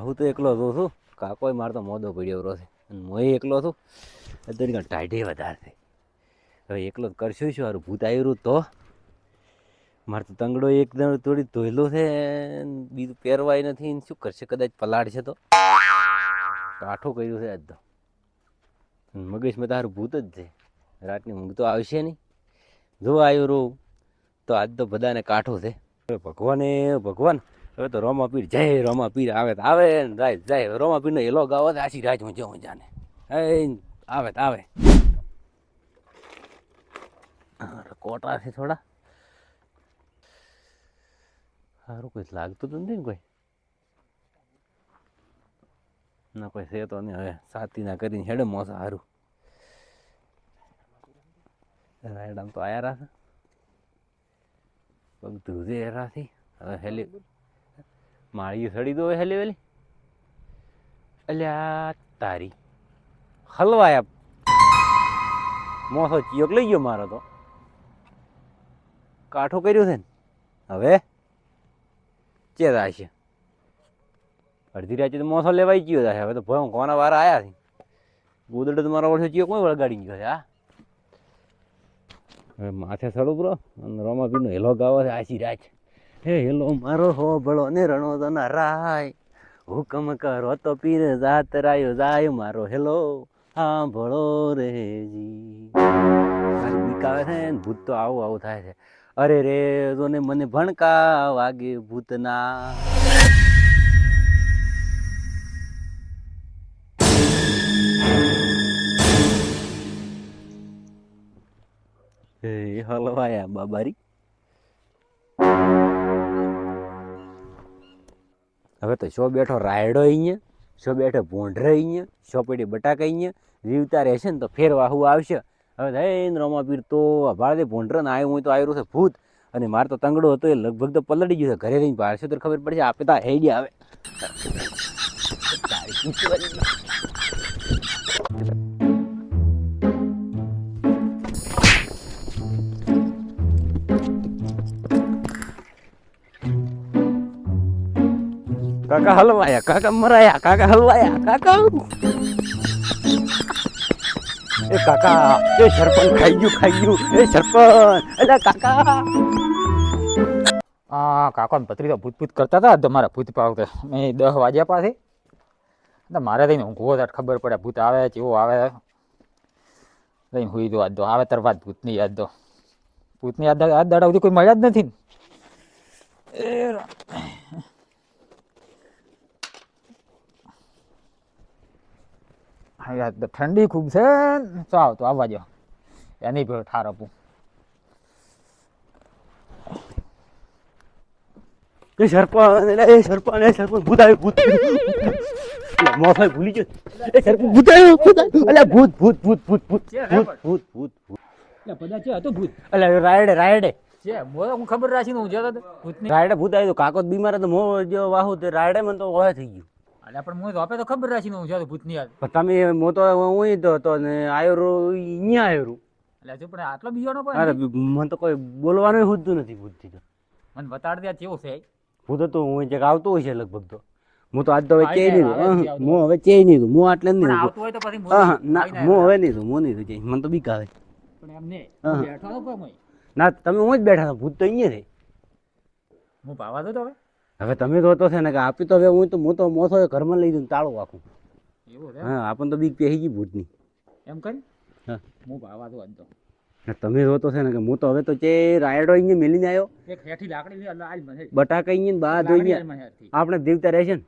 વાહુ તો એકલો તો છું કાકોય માર તો મોદો પડ્યો રહ્યો છે. અને મોય એકલો છું. અત્યારે કાંઈ ટાઢી વધારે છે. હવે એકલો કરશું શું? હારું, ભૂત આવ્યું તો. મારે તો તંગડો એક દણ થોડી ધોયેલો છે બીજું પહેરવાય નથી. શું કરશે? કદાચ પલાળશે તો. કાઠું કર્યું છે આજ તો. મગજમાં તારું ભૂત જ છે. રાતની ઊંઘ તો આવશે નહીં. જો આવ્યો રો તો આજ તો બધાને કાઠું છે. ભગવાને, ભગવાન. હવે તો રોમાપીર જય રોમાપીર આવે તો આવે જાય તો જાય. રોમાપીરનો એલો ગાવો તો આછી રાજ હું જવું જાને. આવે તો આવે. કોટા છે થોડા. સારું કોઈ લાગતું તો નથી કોઈ? ના, કોઈ છે તો નહીં. હવે સાતી ના કરીને હેડે મોસા સારું રાયડામ તો આયા રહ્યા પગ ધ્રુજે એરાથી હવે હેલી માળી સડી દો હેલી વેલી અલ્યા, તારી. હલવાયા મોસો ચિયોક લઈ ગયો મારો તો. કાઠો કર્યો છે ને. હવે? ચેતા આવશે અડધી રાતે તો મોસો લેવાઈ ગયો છે. હવે તો ભય કોના વાર આવ્યા છે? ગોદડો તો મારા વર્ષે ચિયો કોઈ વળગાડી ગયો છે આ હવે માથે સડું બ્રો અને રોમાપીનો હેલો ગાવો છે આશી રાજ હે હેલો, મારો હો ભળો ને રણો તો રાય. હુકમ કરો તો પીર જાત રાયો જાય મારો. હેલો હા ભળો રેજી બીક આવે ભૂત તો આવું આવું થાય છે. અરે રે તો ને મને ભણકા વાગે ભૂતના. એ હલવાયા બાબારી. હવે તો શો બેઠો રાયડો અહીંયા, શો બેઠો ભોંડરે અહીંયા, શો પેટી બટાકા અહીંયા, જીવતા રહેશે ને તો ફેર વાહુ આવશે. હવે ધૈન્દ્રમાં પીર તો ભાડે ના આવ્યું હોય તો આવ્યું છે ભૂત. અને મારે તો તંગડો હતો, એ લગભગ તો પલડી ગયો છે. ઘરે રહીને પાડશે તો ખબર પડશે, આપે તો હેડી આવે. કાકા હલવાયા, કાકા મરાયા, કાકા હલવાયા, કાકા. એ કાકા, એ સરપંચ ખાઈ ગયું ખાઈ ગયું. એ સરપંચ એટલે કાકા. આ કાકા પત્રી તો ભૂત ભૂત કરતા હતા તમારા ભૂત પાવતે મેં દસ વાગ્યા પાસે મારે થઈને ઊંઘવો તો ખબર પડે, ભૂત આવે કેવો આવે. લઈને હુઈ દો આજ દો, આવે તરફ ભૂતની યાદ દો. ભૂતની યાદ આજ દાડા સુધી કોઈ મળ્યા જ નથી ને. એ રા- હા યાર તો ઠંડી ખૂબ છે ને. ચાલ તો આવવા જો એની ભેળ ઠાર આપું. એ સરપંચ એ સરપંચ એ સરપંચ ભૂત આવ્યું ભૂત. મોફાઈ ભૂલી ગયો. એ સરપંચ ભૂત આવ્યું ભૂત આવ્યું. અલ્યા ભૂત ભૂત ભૂત ભૂત ભૂત છે, ભૂત ભૂત ભૂત ભૂત. એટલે બધા છે હતું ભૂત. અલ્યા રાયડે રાયડે. છે મોં હું ખબર રાખીને હું જતો રાયડે ભૂત આવ્યું કાકો તો બીમાર હતો. મો જો વાહુ તે રાયડે મને તો ઓહે થઈ ગયું. અલ્યા પણ હું તો આપે તો ખબર રાખીને હું જતો ભૂતની યાદ. પણ તમે હું તો હું તો હતો ને આયો રો અહીંયા આયો રો એટલે હજુ પણ આટલો બીવાનો અરે પણ મને તો કોઈ બોલવાનું હોતું નથી ભૂતથી તો. મને બતાડ દે કેવું છે ભૂત તો હું જે આવતો હોય છે લગભગ તો. હું તો આજ તો હવે ચે નહીં હું હવે ચેય નહીં હું આટલે નહીં આવતો હોય તો પછી ના હું હવે નહીં તું હું નહીં ચેય. મને તો બીક આવે. પણ એમ નહીં બેઠો હું. ના તમે હું જ બેઠા છો ભૂત તો અહીંયા રહે. હું ભાવા દો તો હવે? હવે તમે તો હતો છે ને કે આપી તો હવે હું તો હું તો મોસો ઘરમાં લઈ દઉં તાળું આખું એવું હા આપણને તો બીક પહેરી ગઈ ભૂતની. એમ કરી? હા. હું ભાવા તો. ને તમે જોતો છે ને કે હું તો હવે તો ચે રાયડો અહીંયા મેલીને આવ્યો એક હેઠી લાકડી આજ મને બટાકા અહીંયા બહાર આજ હેઠી. આપણે દેવતા રહેશે ને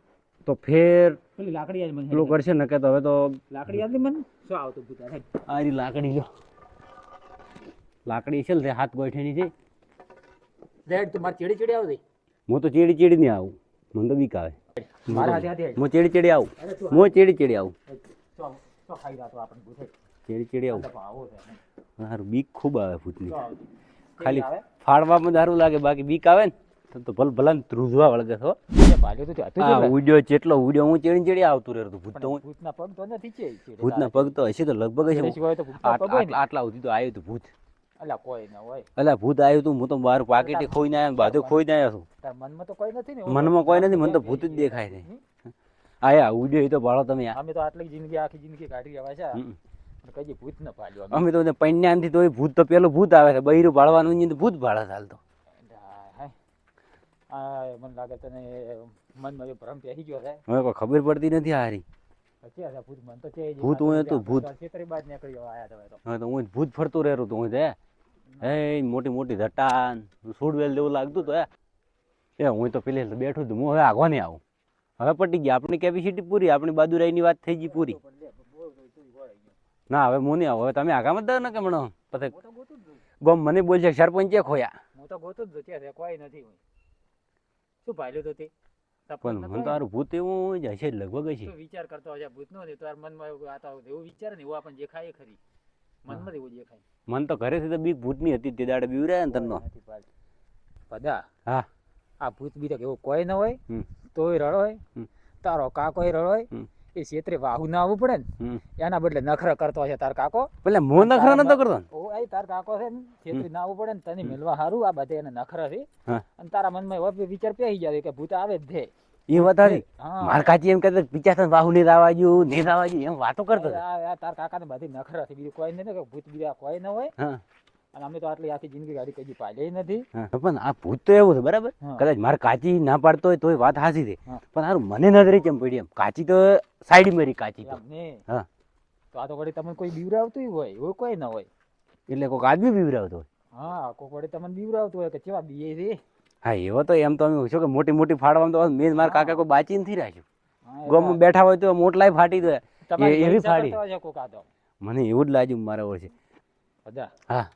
તો ફેર પેલી લાકડી આજ મને પેલું કરશે ને કે તો હવે તો લાકડી યાદ મને શું આવતું ભૂત આ હેઠ. આ લાકડી જો લાકડી છે ને તે હાથ ગોઠેની છે. રેડ તો મારી ચીડી ચીડી આવતી? હું તો ચેડી ચેડી ને આવું. મને તો બીક આવે. હું ચેડી ચેડી આવું. હું ચેડી ચેડી આવું. ચેડી ચેડી આવું. સારું બીક ખૂબ આવે ભૂતની. ખાલી ફાળવામાં ફાડવામાં દારૂ લાગે બાકી બીક આવે ને તો તો ભલ ભલા ધ્રુજવા વળગે છો. ઉડ્યો જેટલો ઉડ્યો હું ચેડી ચેડી આવતું રહેતું ભૂત તો હું ભૂતના પગ તો નથી ભૂતના પગ તો હશે તો લગભગ હશે. આટલા સુધી તો આવ્યું હતું ભૂત. અલા કોઈ ન હોય. અલા ભૂત આવ્યું તું હું તો બાર પાકેટે ખોઈને આવ્યો બાધો ખોઈને આવ્યો છું. તાર મનમાં તો કોઈ નથી ને મનમાં કોઈ નથી મને તો ભૂત જ દેખાય છે આયા ઉડ્યો તો ભાળો તમે અમે તો આટલી જિંદગી આખી જિંદગી કાઢી આવ્યા છે. કદી ભૂત ન પાડ્યો અમે. તો પૈન્યાનથી તો ભૂત તો પેલું ભૂત આવે છે બૈરું ભાળવાનું તો ભૂત ભાળે હા, હા. મને લાગે તને મનમાં ભ્રમ બેસી ગયો છે. હવે કોઈ ખબર પડતી નથી હારી. ભૂત મન તો ભૂત હું આયા તમે તો હું ભૂત ફરતું રહેલું તો હું હે મોટી મોટી ધટાન સુડવેલ જેવું લાગતું તો એ હું તો પેલી બેઠું હતું હું હવે આગો નહીં આવું. હવે પટી ગયા આપણી કેપેસિટી પૂરી આપણી બાદુરાઈની વાત થઈ ગઈ પૂરી. ના હવે હું નહીં આવું હવે તમે આગામાં જ દો ને કે મણો પછી. ગમ મને બોલશે સરપંચે ખોયા. હું તો ગોતું જ. છે, કોઈ નથી શું ભાઈલું તો તે? પણ મને તો આરું ભૂત એવું જ હશે લગભગ હશે વિચાર કરતો હશે? ભૂતનો ને તાર મનમાં એવું આ તો એવું વિચાર ને એવું આપણને દેખાય ખરી. મનમાં એવું દેખાય મન તો ઘરેથી તો બીક ભૂતની હતી તે દાડે બીવરાય ને તમનો પદા હા. આ ભૂત બીજા એવો કોઈ ન હોય તોય હમ. તારો કાકો રડોય. એ ક્ષેત્રે વાહુ ના આવવું પડે ને એના બદલે નખરા કરતો હશે તાર કાકો. એટલે મો નખરા નતો કરતો ઓ આઈ તાર કાકો છે ને ક્ષેત્રે ના આવવું પડે ને તને મેલવા હારું આ બધે એને નખરા છે અને તારા મનમાં એવો વિચાર પેહી જાય કે ભૂત આવે જ છે. એ વધારે માર કાચી એમ કહેતા પીછા થઈને બાહુ નહીં રાવા જ્યું નહીં રાવા જ્યું એમ વાતો કરતો તાર કાકાને બધી નખરા હતી. બીજું કોઈ નહીં કે ભૂત બીજા કોઈ ન હોય. હા. અને અમે તો આટલી આખી જિંદગી ગાડી કદી પાડ્યા નથી. પણ આ ભૂત તો એવું છે બરાબર? કદાચ મારે કાચી ના પાડતો હોય તોય વાત હાસી છે. પણ હારું મને નજરે કેમ પડી એમ? કાચી તો સાઈડ મારી કાચી તો. ને હા. તો આ તો વળી તમને કોઈ બીવરાવતું હોય એવું કોઈ ના હોય. એટલે કોઈક આદમી બીવરાવતો હોય. હા કોક વળી તમને બીવરાવતું હોય કે કેવા બીએ છે? હા એવો તો એમ તો અમે શું કે મોટી મોટી ફાડવામાં તો મેં મારા કાકા કોઈ બાચી નથી રાખ્યું. ગોમ બેઠા હોય તો મોટલાય ફાટી દે. એવી ફાડી. મને એવું જ લાગ્યું મારા બધા? હા.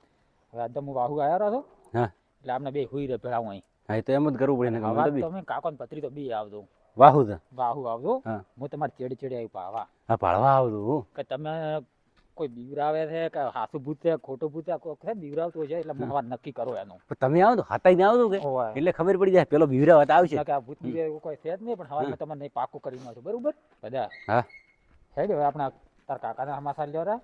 હવે તો હું વાહુ આવ્યા રહ્યો હા. એટલે આપણે બે હુઈ રહે ભેળા હું અહીં. હા તો એમ જ કરવું પડે તમે કાકો ને પત્રી તો બી આવજો. વાહુ વાહુ આવજો. હા. તમારે ચેડી ચેડી આવી પાવા. હા પાડવા આવતું હું કે તમે કોઈ બીવરાવે છે કે હાસુ ભૂત છે ખોટું ભૂત છે કોક છે બીવરાવતું છે એટલે હું નક્કી કરો એનું. તમે આવો તો હાથાઈ ને આવતું કે. એટલે ખબર પડી જાય પેલો બીવરા વાત આવશે કે આ ભૂત બીજે એવું કોઈ છે જ નહીં પણ હવે તમને નહીં પાકું કરી નાખો બરોબર? બધા? હા. હેડ હવે આપણા તાર કાકાના હમાસા લ્યો રા.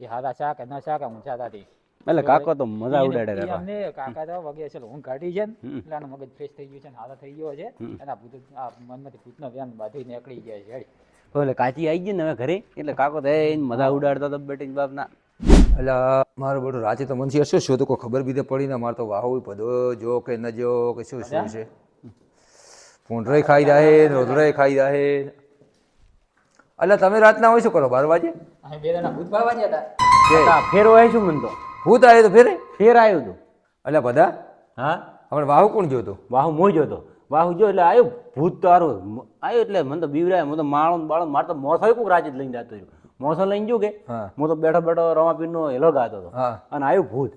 એ હાદા શાક કે ન શાક કે ઊંચા દાદી એટલે કાકો તો મજા ઉડાડે રહ્યા અમને કાકા તો વગે છે ઊંઘ કાઢી છે ને એટલે આનું મગજ ફ્રેશ થઈ ગયું છે ને હાદા થઈ ગયો છે. એના ભૂત આ મનમાંથી ભૂતનો વ્યાન બાંધી નીકળી જાય છે. એટલે કાચી આવી ગઈ ને હવે ઘરે. એટલે કાકો તો એને મજા ઉડાડતા હતો બેટી બાપના. એટલે મારો બધું રાતે તો મનસી શું શું તો કોઈ ખબર બીજે પડી ને મારે તો વાહુ બધો જો કે ન જો કે શું શું છે. પૂંઢરે ખાઈ જાય રોધરે ખાઈ જાય એટલે તમે રાતના હોય શું કરો બાર વાગે? બે હા, ફેર હોય શું મને તો? ભૂત આવ્યો તો ફેરે? ફેર આવ્યું હતું એટલે બધા? હા? હમણાં વાહુ કોણ ગયો હતો વાહુ મોજ હતો વાહુ જો એટલે આવ્યું ભૂત તારું આવ્યું એટલે મને તો બીવરાય મને તો માળો ને બાળો મારે તો મોસો કોક રાજ જ લઈને જતો રહ્યો. મોસો લઈને ગયું કે? હું. તો બેઠો બેઠો રમાપીરનો હેલો ગાતો હતો. હા. અને આવ્યું ભૂત.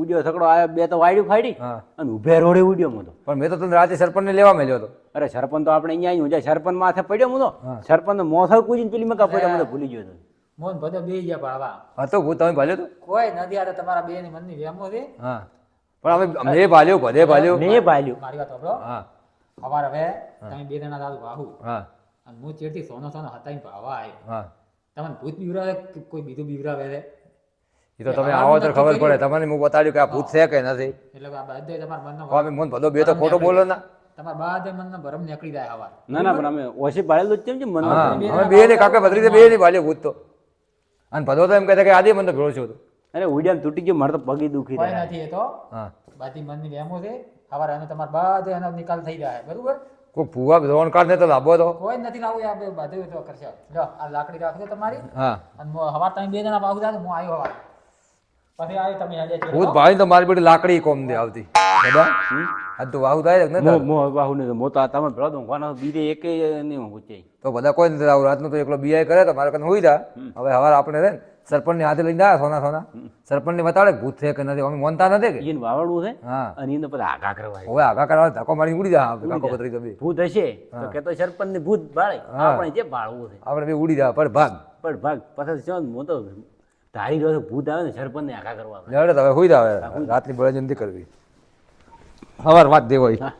ઉડ્યો સકડો આવ્યો બે તો વાયડી ફાડી અને ઉભે રોડે ઉડ્યો હું તો. પણ મેં તો તને રાતે સરપંચને લેવા મેલ્યો હતો. અરે સરપંચ તો આપણે અહીંયા આવ્યું. જાય સરપંચ માથે પડ્યો હું તો સરપંચ મોસો કૂજીને પેલી મકા પડ્યો. મને ભૂલી ગયો હતો. મોન ભલે બે ગયા ભાવા હતો ભૂત તમે ભાલ્યો તો? કોઈ નથી આ તમારા બે ની મનની વેમો છે હા. પણ અમે મેં ભાલ્યો ભલે ભાલ્યો. મેં ભાલ્યું. મારી વાત સાંભળો. હા. સવાર હવે તમે બે જણા દાદુ વાહુ હા. અને હું ચેડથી સોનો સોનો હતા ભાવા આવ્યો હા. તમને ભૂત બીવરાવે કોઈ બીજું બીવરાવે છે? એ તો તમે આવો તો ખબર પડે. તમને હું બતાડ્યું કે આ ભૂત છે કે નથી? એટલે આ બધે તમારા મનનો હવે મન ભલો બે તો ખોટો બોલો ના. તમારા બાદ મનનો ભરમ નીકળી જાય હવાર. ના ના પણ અમે ઓછી પાડેલું જ છે? મન અમે બે ને કાકા બદરી બે ને ભાલ્યો ભૂત તો. અને ભલો તો એમ કહેતા કે આદિ મન તો ભેળો છો. અરે ઉડ્યા તૂટી ગયો મારે તો પગી દુખી થાય રહ્યા. નથી એ તો. હા. બાકી મનની વેમો છે. હવાર અને તમારા બધે એનો નિકાલ થઈ જાય. બરોબર? કોઈ ભૂવા ધોણ કાર્ડ ને તો લાભો તો કોઈ નથી લાવું આ બધું તો કરશે. લો આ લાકડી રાખજો તમારી. હા. અને હવાર તમે બે જણા બાહુ જાય હું આવ્યો હવાર. પછી આવી તમે આજે ભૂત ભાઈ તો મારી બેટી લાકડી કોમ દે આવતી. દાદા આ તો વાહુ થાય ને મો વાહુ ને મો તો તમે ભેળો ઊંઘવાનો બીજે એકે નહીં હું તો બધા કોઈ નથી આવું રાતનો તો એકલો બીઆઈ કરે તો મારે કને હોઈ જા. હવે હવાર આપણે રે સરપંચ ની હાથે લઈને આવ્યા સોના સોના. સરપંચ ને બતાડે ભૂત છે કે નથી અમે મોનતા નથી કે. એને વાવડવું છે? હા. અને એને બધા આગા કરવા. હવે આગા કરવા ધક્કો મારી ઉડી જાય ધક્કો પતરી તો ભૂત હશે તો કે તો સરપંચને ભૂત ભાળે. આપણે જે ભાળવું છે. આપણે બે ઉડી જાય પણ ભાગ પણ ભાગ. પાછા શું હું તો ધારી રહ્યો છું ભૂત આવે ને સરપંચ ને આગા કરવા આવે. તો હવે હોય જા હવે. રાતની બળે જંદી કરવી. હવાર વાત દેવો હોય. હા.